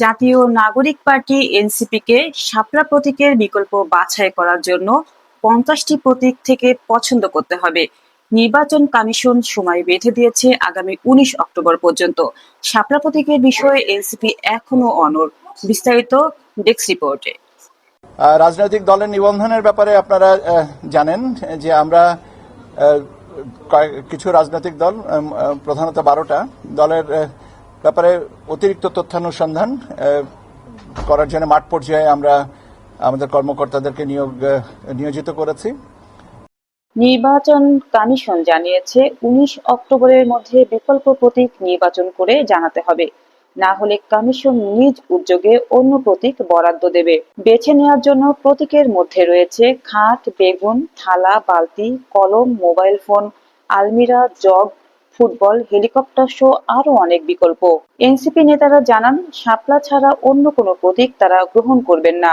জাতীয় নাগরিক পার্টি এনসিপিকে শাপলা প্রতীকের বিকল্প বাছাই করার জন্য পঞ্চাশটি প্রতীক থেকে পছন্দ করতে হবে। নির্বাচন কমিশন সময় বেঁধে দিয়েছে আগামী উনিশ অক্টোবর পর্যন্ত। শাপলা প্রতীকের বিষয়ে এনসিপি এখনও অনড়। বিস্তারিত ডেস্ক রিপোর্টে। রাজনৈতিক দলের নিবন্ধনের ব্যাপারে আপনারা জানেন যে আমরা কিছু রাজনৈতিক দল প্রধানত বারোটা দলের ব্যাপারে অতিরিক্ত তথ্যানুসন্ধান করার জন্য মাঠ পর্যায়ে আমরা আমাদের কর্মকর্তাদেরকে নিয়োগ নিয়োজিত করেছি। নির্বাচন কমিশন জানিয়েছে, উনিশ অক্টোবরের মধ্যে বিকল্প প্রতীক নির্বাচন করে জানাতে হবে। না হলে কমিশন নিজ উদ্যোগে অন্য প্রতীক বরাদ্দ দেবে। বেছে নেওয়ার জন্য প্রতীকের মধ্যে রয়েছে খাট, বেগুন, থালা, বালতি, কলম, মোবাইল ফোন, আলমিরা, জগ ফুটবল, হেলিকপ্টার সহ আরও অনেক বিকল্প। এনসিপি নেতারা জানান, শাপলা ছাড়া অন্য কোনো প্রতীক তারা গ্রহণ করবেন না।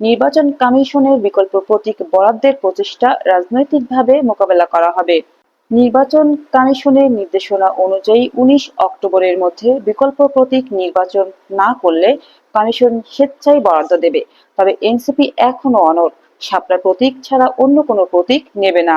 নির্বাচন কমিশনের বিকল্প প্রতীক বরাদ্দের প্রচেষ্টা রাজনৈতিকভাবে মোকাবেলা করা হবে। নির্বাচন কমিশনের নির্দেশনা অনুযায়ী উনিশ অক্টোবরের মধ্যে বিকল্প প্রতীক নির্বাচন না করলে কমিশন স্বেচ্ছায় বরাদ্দ দেবে। তবে এনসিপি এখনও অনড়। শাপলা প্রতীক ছাড়া অন্য কোনো প্রতীক নেবে না।